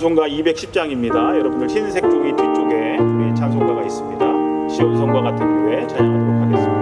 찬송가 210장입니다. 여러분들 흰색 종이 뒤쪽에 우리 찬송가가 있습니다. 시온성과 같은 교회 찬양하도록 하겠습니다.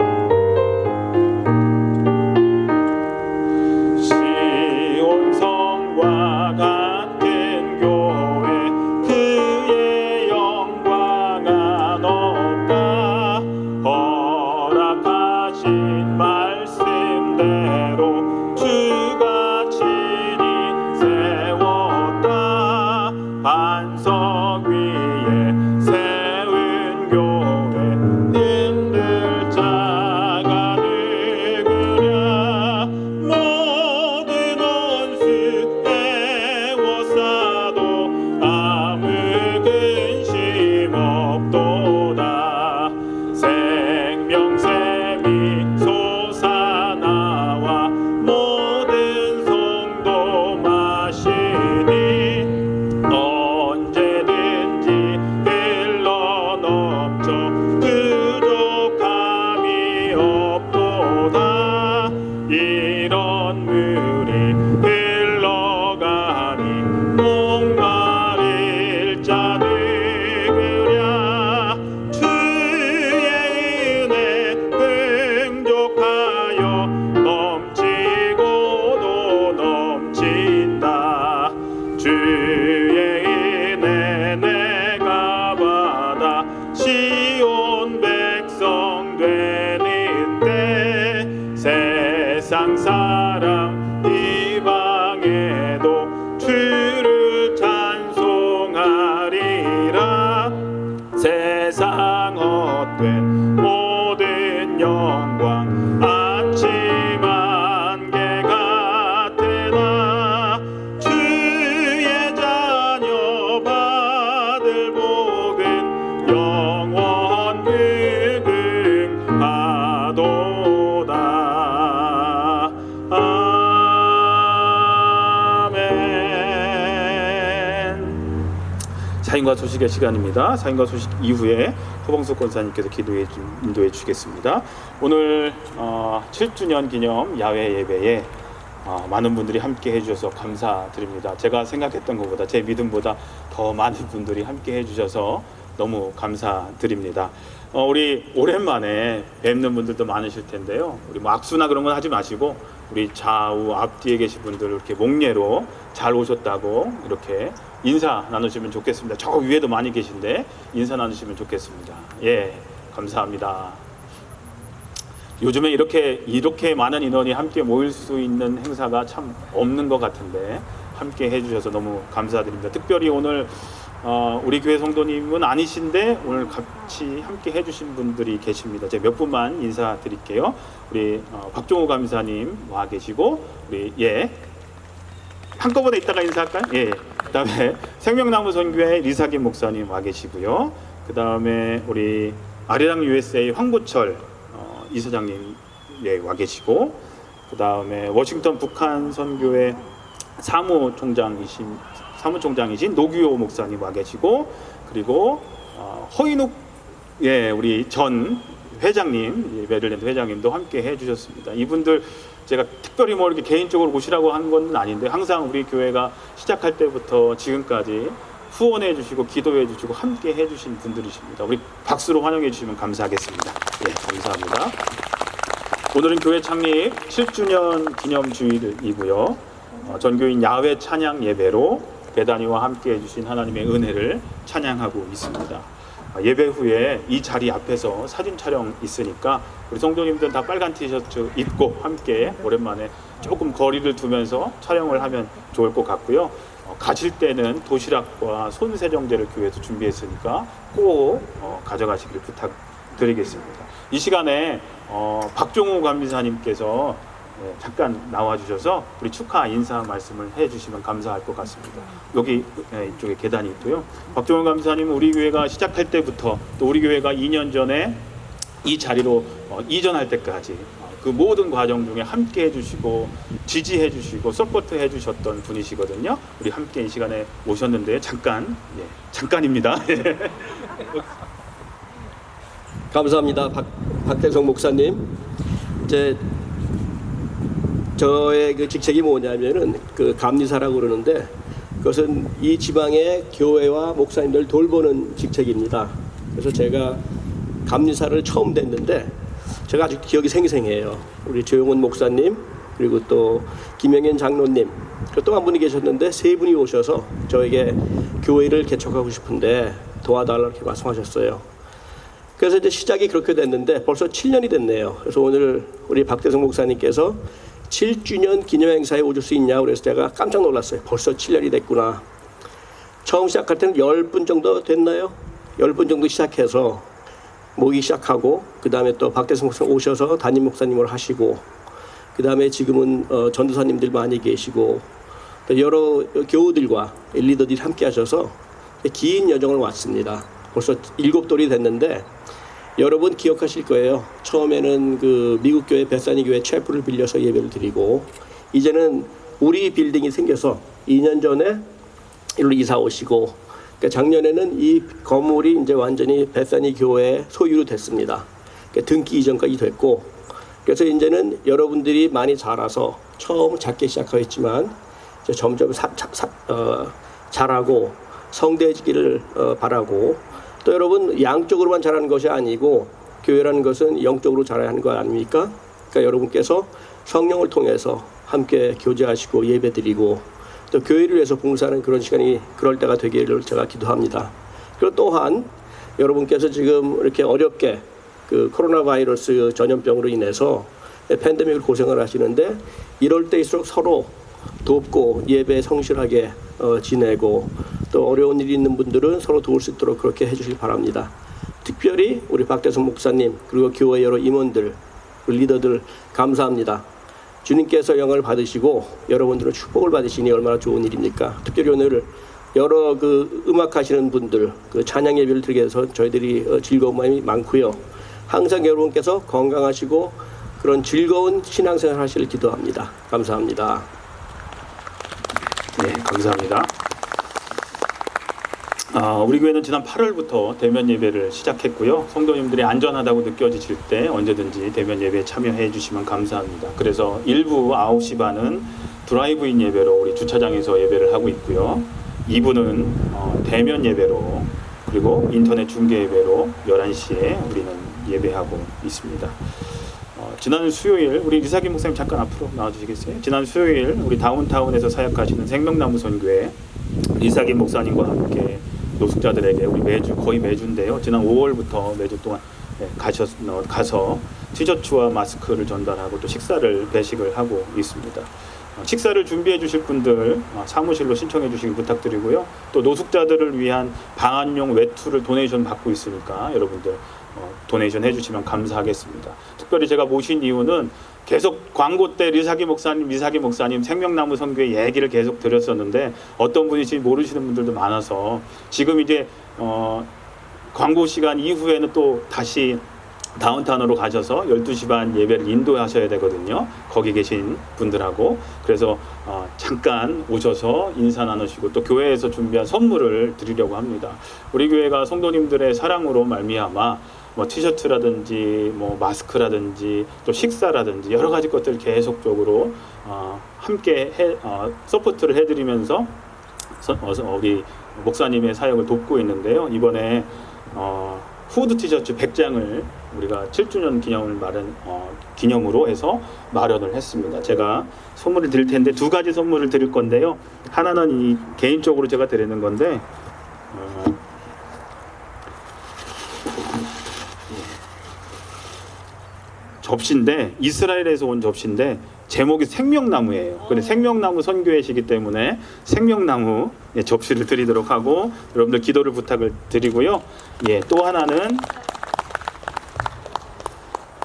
사인과 소식의 시간입니다. 사인과 소식 이후에 허봉석 권사님께서 기도해 주, 인도해 주겠습니다. 오늘 어, 7주년 기념 야외 예배에 어, 많은 분들이 함께 해주셔서 감사드립니다. 제가 생각했던 것보다 제 믿음보다 더 많은 분들이 함께 해주셔서 너무 감사드립니다. 어, 우리 오랜만에 뵙는 분들도 많으실 텐데요. 우리 뭐 악수나 그런 건 하지 마시고 우리 좌우 앞뒤에 계신 분들 이렇게 목례로 잘 오셨다고 이렇게 인사 나누시면 좋겠습니다. 저 위에도 많이 계신데 인사 나누시면 좋겠습니다. 예, 감사합니다. 요즘에 이렇게 이렇게 많은 인원이 함께 모일 수 있는 행사가 참 없는 것 같은데 함께 해주셔서 너무 감사드립니다. 특별히 오늘 어, 우리 교회 성도님은 아니신데 오늘 같이 함께 해주신 분들이 계십니다. 제가 몇 분만 인사드릴게요. 우리 어, 박종호 감사님 와 계시고 우리 예 한꺼번에 이따가 인사할까요? 예. 그다음에 생명나무 선교회 리사김 목사님 와 계시고요. 그다음에 우리 아리랑 USA 황보철 어, 이사장님 예, 와 계시고 그다음에 워싱턴 북한 선교회 사무총장이신 사무총장이신 노규호 목사님 와 계시고 그리고 어, 허인욱 예 우리 전 회장님 예, 메릴랜드 회장님도 함께 해주셨습니다. 이분들 제가 특별히 뭐 이렇게 개인적으로 모시라고 한 건 아닌데 항상 우리 교회가 시작할 때부터 지금까지 후원해 주시고 기도해 주시고 함께 해 주신 분들이십니다. 우리 박수로 환영해 주시면 감사하겠습니다. 예, 감사합니다. 오늘은 교회 창립 7주년 기념 주일이고요. 어, 전교인 야외 찬양 예배로 배단이와 함께 해 주신 하나님의 은혜를 찬양하고 있습니다. 아, 예배 후에 이 자리 앞에서 사진 촬영 있으니까 우리 성도님들 다 빨간 티셔츠 입고 함께 오랜만에 조금 거리를 두면서 촬영을 하면 좋을 것 같고요. 어, 가실 때는 도시락과 손 세정제를 교회에서 준비했으니까 꼭 어, 가져가시길 부탁드리겠습니다. 이 시간에 어, 박종호 감리사님께서 예, 잠깐 나와주셔서 우리 축하 인사 말씀을 해주시면 감사할 것 같습니다. 여기 예, 이쪽에 계단이 있고요. 박종원 감사님은 우리 교회가 시작할 때부터 또 우리 교회가 2년 전에 이 자리로 어, 이전할 때까지 어, 그 모든 과정 중에 함께 해주시고 지지해 주시고 서포트 해 주셨던 분이시거든요. 우리 함께 이 시간에 오셨는데 잠깐 예, 잠깐입니다. 감사합니다. 박, 박대성 목사님. 제 저의 그 직책이 뭐냐면은 그 감리사라고 그러는데 그것은 이 지방의 교회와 목사님들 돌보는 직책입니다. 그래서 제가 감리사를 처음 됐는데 제가 아직 기억이 생생해요. 우리 조용훈 목사님 그리고 또 김영현 장로님 또한 분이 계셨는데 세 분이 오셔서 저에게 교회를 개척하고 싶은데 도와달라고 이렇게 말씀하셨어요. 그래서 이제 시작이 그렇게 됐는데 벌써 7년이 됐네요. 그래서 오늘 우리 박대성 목사님께서 7주년 기념 행사에 오실 수 있냐 그래서 제가 깜짝 놀랐어요. 벌써 7년이 됐구나. 처음 시작할 때는 10분 정도 됐나요? 10분 정도 시작해서 모기 시작하고 그 다음에 또 박대성 목사님 오셔서 담임 목사님을 하시고 그 다음에 지금은 어, 전도사님들 많이 계시고 또 여러 교우들과 리더들이 함께 하셔서 긴 여정을 왔습니다. 벌써 일곱 돌이 됐는데 여러분 기억하실 거예요. 처음에는 그 미국 교회 베사니 교회 체프를 빌려서 예배를 드리고 이제는 우리 빌딩이 생겨서 2년 전에 일로 이사 오시고 그러니까 작년에는 이 건물이 이제 완전히 베사니 교회 소유로 됐습니다. 그러니까 등기 이전까지 됐고 그래서 이제는 여러분들이 많이 자라서 처음 작게 시작하였지만 점점 사, 자, 사, 어, 자라고 성대해지기를 어, 바라고 또 여러분 양쪽으로만 자라는 것이 아니고 교회라는 것은 영적으로 자라야 하는 거 아닙니까? 그러니까 여러분께서 성령을 통해서 함께 교제하시고 예배드리고 또 교회를 위해서 봉사하는 그런 시간이 그럴 때가 되기를 제가 기도합니다. 그리고 또한 여러분께서 지금 이렇게 어렵게 그 코로나 바이러스 전염병으로 인해서 팬데믹을 고생을 하시는데 이럴 때일수록 서로 돕고 예배 성실하게 어, 지내고 또 어려운 일이 있는 분들은 서로 도울 수 있도록 그렇게 해주시기 바랍니다. 특별히 우리 박대성 목사님 그리고 교회 여러 임원들 리더들 감사합니다. 주님께서 영광을 받으시고 여러분들은 축복을 받으시니 얼마나 좋은 일입니까? 특별히 오늘 여러 그 음악 하시는 분들 그 찬양 예배를 드리게 해서 저희들이 어, 즐거운 마음이 많고요. 항상 여러분께서 건강하시고 그런 즐거운 신앙생활 하시길 기도합니다. 감사합니다. 네, 감사합니다. 아, 우리 교회는 지난 8월부터 대면 예배를 시작했고요. 성도님들이 안전하다고 느껴지실 때 언제든지 대면 예배에 참여해 주시면 감사합니다. 그래서 일부 9시 반은 드라이브인 예배로 우리 주차장에서 예배를 하고 있고요. 2부는 어, 대면 예배로 그리고 인터넷 중계 예배로 11시에 우리는 예배하고 있습니다. 어, 지난 수요일 우리 리사기 목사님 잠깐 앞으로 나와주시겠어요? 지난 수요일 우리 다운타운에서 사역하시는 생명나무 선교회 리사기 목사님과 함께 노숙자들에게 우리 매주 거의 매주인데요. 지난 5월부터 매주 동안 예, 가셨 어, 가서 티셔츠와 마스크를 전달하고 또 식사를 배식을 하고 있습니다. 어, 식사를 준비해 주실 분들 어, 사무실로 신청해 주시기 부탁드리고요. 또 노숙자들을 위한 방한용 외투를 도네이션 받고 있으니까 여러분들 어, 도네이션 해주시면 감사하겠습니다. 특별히 제가 모신 이유는 계속 광고 때 리사기 목사님, 리사기 목사님 생명나무 선교의 얘기를 계속 드렸었는데 어떤 분이신지 모르시는 분들도 많아서 지금 이제 어, 광고 시간 이후에는 또 다시 다운타운으로 가셔서 12시 반 예배를 인도하셔야 되거든요. 거기 계신 분들하고. 그래서 어, 잠깐 오셔서 인사 나누시고 또 교회에서 준비한 선물을 드리려고 합니다. 우리 교회가 성도님들의 사랑으로 말미암아 뭐 티셔츠라든지 뭐 마스크라든지 또 식사라든지 여러 가지 것들을 계속적으로 어, 함께 해, 어, 서포트를 해드리면서 서, 어, 우리 목사님의 사역을 돕고 있는데요. 이번에 어, 후드 티셔츠 100장을 우리가 7주년 기념을 마련 어, 기념으로 해서 마련을 했습니다. 제가 선물을 드릴 텐데 두 가지 선물을 드릴 건데요. 하나는 이 개인적으로 제가 드리는 건데 어, 접시인데 이스라엘에서 온 접시인데 제목이 생명나무예요. 근데 생명나무 선교회시기 때문에 생명나무 예, 접시를 드리도록 하고 여러분들 기도를 부탁을 드리고요. 예, 또 하나는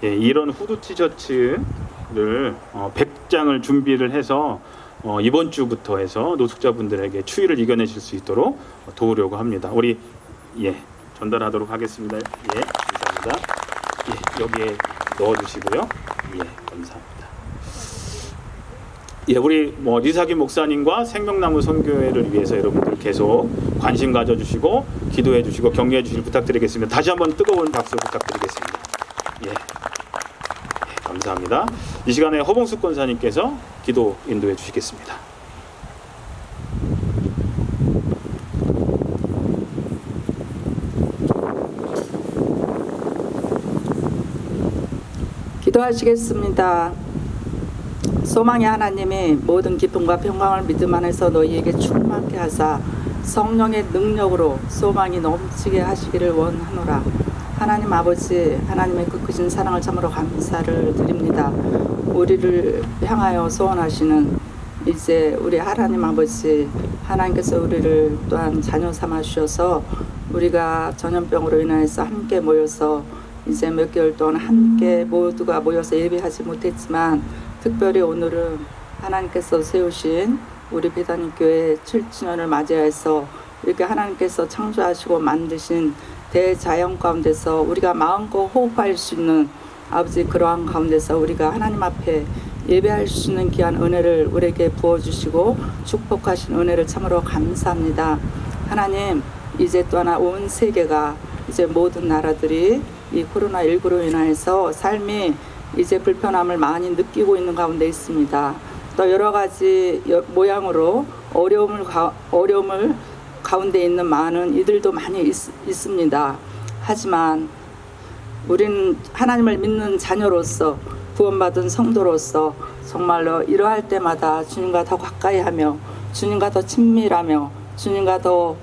예, 이런 후드 티셔츠를 어, 100장을 준비를 해서 어, 이번 주부터 해서 노숙자분들에게 추위를 이겨내실 수 있도록 도우려고 합니다. 우리 예, 전달하도록 하겠습니다. 예, 감사합니다. 예, 여기에 넣어주시고요. 예, 감사합니다. 예, 우리 뭐 리사기 목사님과 생명나무 선교회를 위해서 여러분들 계속 관심 가져주시고 기도해 주시고 격려해 주시길 부탁드리겠습니다. 다시 한번 뜨거운 박수 부탁드리겠습니다. 감사합니다. 이 시간에 허봉숙 권사님께서 기도 인도해 주시겠습니다. 기도하시겠습니다. 소망의 하나님이 모든 기쁨과 평강을 믿음 안에서 너희에게 충만케 하사 성령의 능력으로 소망이 넘치게 하시기를 원하노라. 하나님 아버지, 하나님의 그 크신 사랑을 참으로 감사를 드립니다. 우리를 향하여 소원하시는 이제 우리 하나님 아버지, 하나님께서 우리를 또한 자녀 삼아 주셔서 우리가 전염병으로 인하여서 함께 모여서 이제 몇 개월 동안 함께 모두가 모여서 예배하지 못했지만 특별히 오늘은 하나님께서 세우신 우리 배단임 교회 7주년을 맞이해서 이렇게 하나님께서 창조하시고 만드신 대자연 가운데서 우리가 마음껏 호흡할 수 있는 아버지 그러한 가운데서 우리가 하나님 앞에 예배할 수 있는 귀한 은혜를 우리에게 부어주시고 축복하신 은혜를 참으로 감사합니다. 하나님 이제 또 하나 온 세계가 이제 모든 나라들이 이 코로나19로 인해서 삶이 이제 불편함을 많이 느끼고 있는 가운데 있습니다. 또 여러 가지 여- 모양으로 어려움을 가, 어려움을 가운데 있는 많은 이들도 많이 있, 있습니다. 하지만 우리는 하나님을 믿는 자녀로서 구원받은 성도로서 정말로 이러할 때마다 주님과 더 가까이 하며 주님과 더 친밀하며 주님과 더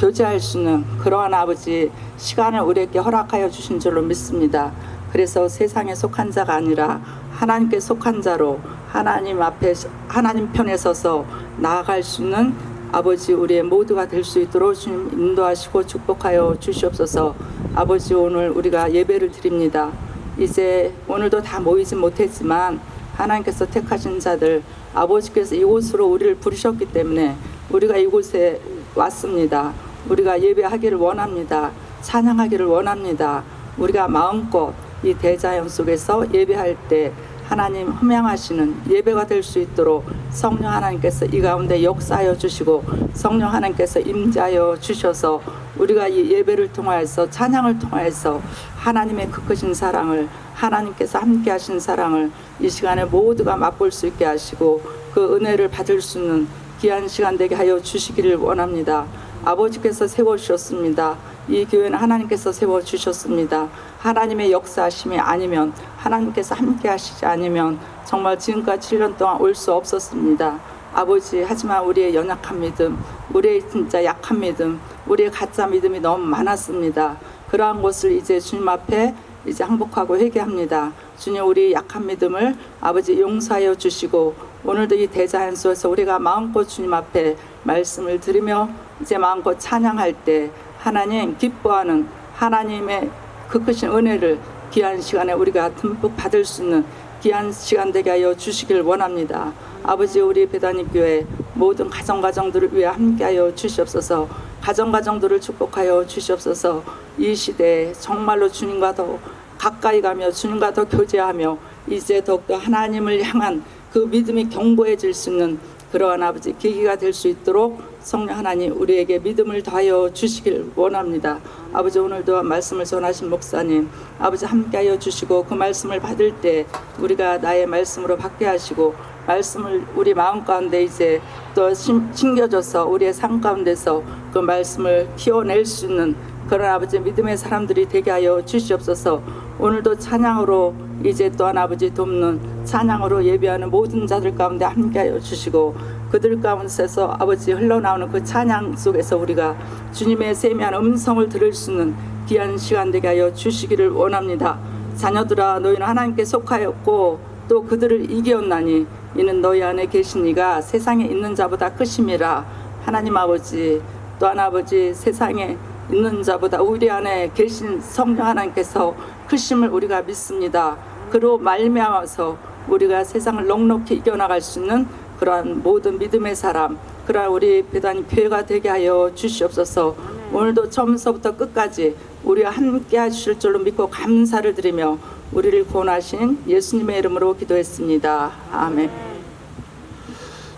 교제할 수 있는 그러한 아버지 시간을 우리에게 허락하여 주신 줄로 믿습니다. 그래서 세상에 속한 자가 아니라 하나님께 속한 자로 하나님 앞에 하나님 편에 서서 나아갈 수 있는 아버지 우리의 모두가 될 수 있도록 주님 인도하시고 축복하여 주시옵소서. 아버지 오늘 우리가 예배를 드립니다. 이제 오늘도 다 모이지 못했지만 하나님께서 택하신 자들 아버지께서 이곳으로 우리를 부르셨기 때문에 우리가 이곳에 왔습니다. 우리가 예배하기를 원합니다. 찬양하기를 원합니다. 우리가 마음껏 이 대자연 속에서 예배할 때 하나님 흠양하시는 예배가 될 수 있도록 성령 하나님께서 이 가운데 역사하여 주시고 성령 하나님께서 임자하여 주셔서 우리가 이 예배를 통하여서 찬양을 통하여서 하나님의 그 크신 사랑을 하나님께서 함께 하신 사랑을 이 시간에 모두가 맛볼 수 있게 하시고 그 은혜를 받을 수 있는 귀한 시간 되게 하여 주시기를 원합니다. 아버지께서 세워주셨습니다. 이 교회는 하나님께서 세워주셨습니다. 하나님의 역사하심이 아니면 하나님께서 함께 하시지 않으면 정말 지금까지 7년 동안 올 수 없었습니다. 아버지 하지만 우리의 연약한 믿음 우리의 진짜 약한 믿음 우리의 가짜 믿음이 너무 많았습니다. 그러한 것을 이제 주님 앞에 이제 항복하고 회개합니다. 주님 우리 약한 믿음을 아버지 용서하여 주시고 오늘도 이 대자연 속에서 우리가 마음껏 주님 앞에 말씀을 들으며 이제 마음껏 찬양할 때 하나님 기뻐하는 하나님의 그 크신 은혜를 귀한 시간에 우리가 듬뿍 받을 수 있는 귀한 시간 되게 하여 주시길 원합니다. 아버지 우리 배단임 교회 모든 가정 가정들을 위해 함께하여 주시옵소서. 가정 가정들을 축복하여 주시옵소서. 이 시대에 정말로 주님과 더 가까이 가며 주님과 더 교제하며 이제 더욱더 하나님을 향한 그 믿음이 견고해질 수 있는 그러한 아버지 계기가 될 수 있도록 성령 하나님 우리에게 믿음을 더하여 주시길 원합니다. 아버지 오늘도 말씀을 전하신 목사님 아버지 함께하여 주시고 그 말씀을 받을 때 우리가 나의 말씀으로 받게 하시고 말씀을 우리 마음 가운데 이제 또 심- 심겨져서 우리의 삶 가운데서 그 말씀을 키워낼 수 있는 그런 아버지 믿음의 사람들이 되게 하여 주시옵소서. 오늘도 찬양으로 이제 또한 아버지 돕는 찬양으로 예배하는 모든 자들 가운데 함께하여 주시고 그들 가운데서 아버지 흘러나오는 그 찬양 속에서 우리가 주님의 세미한 음성을 들을 수 있는 귀한 시간 되게 하여 주시기를 원합니다. 자녀들아 너희는 하나님께 속하였고 또 그들을 이기었나니 이는 너희 안에 계신 이가 세상에 있는 자보다 크심이라 하나님 아버지 또한 아버지 세상에 있는 자보다 우리 안에 계신 성령 하나님께서 크심을 우리가 믿습니다. 그로 말미암아서 우리가 세상을 넉넉히 이겨나갈 수 있는 그러한 모든 믿음의 사람, 그러한 우리 배단이 교회가 되게 하여 주시옵소서. 오늘도 처음서부터 끝까지 우리와 함께 하실 줄로 믿고 감사를 드리며 우리를 구원하신 예수님의 이름으로 기도했습니다. 아멘.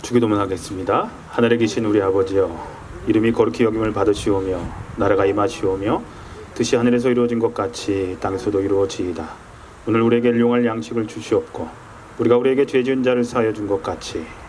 주기도문 하겠습니다. 하늘에 계신 우리 아버지여 이름이 거룩히 여김을 받으시오며 나라가 임하시오며 뜻이 하늘에서 이루어진 것 같이 땅에서도 이루어지이다. 오늘 우리에게 일용할 양식을 주시옵고 우리가 우리에게 죄 지은 자를 사하여 준 것 같이